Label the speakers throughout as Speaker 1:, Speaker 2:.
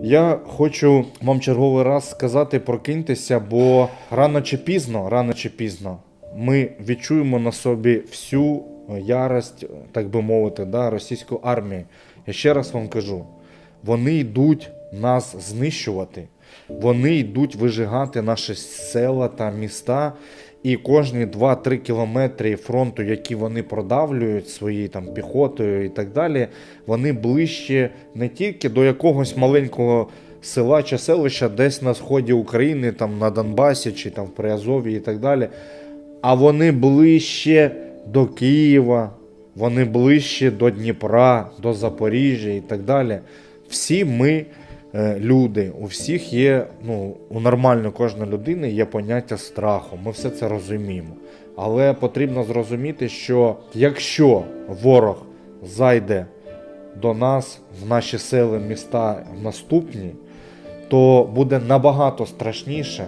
Speaker 1: Я хочу вам черговий раз сказати, прокиньтеся, бо рано чи пізно, рано чи пізно, ми відчуємо на собі всю ярость, так би мовити, да, російської армії. Я ще раз вам кажу: вони йдуть нас знищувати, вони йдуть вижигати наші села та міста. І кожні 2-3 кілометри фронту, які вони продавлюють своєю там піхотою і так далі, вони ближче не тільки до якогось маленького села чи селища, десь на сході України, там на Донбасі чи там в Приазові і так далі, а вони ближче до Києва, вони ближче до Дніпра, до Запоріжжя і так далі. Всі ми люди, у всіх є, ну, у нормальної кожної людини є поняття страху. Ми все це розуміємо. Але потрібно зрозуміти, що якщо ворог зайде до нас в наші сели, міста в наступні, то буде набагато страшніше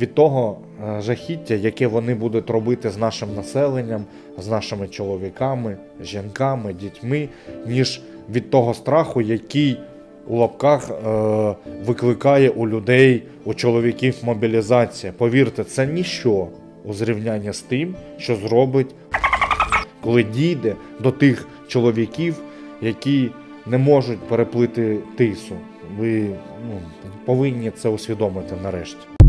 Speaker 1: від того е, жахіття, яке вони будуть робити з нашим населенням, з нашими чоловіками, жінками, дітьми, ніж від того страху, який у лапках е, викликає у людей, у чоловіків мобілізація. Повірте, це ніщо у зрівнянні з тим, що зробить коли дійде до тих чоловіків, які не можуть переплити тису. Ви ну, повинні це усвідомити нарешті.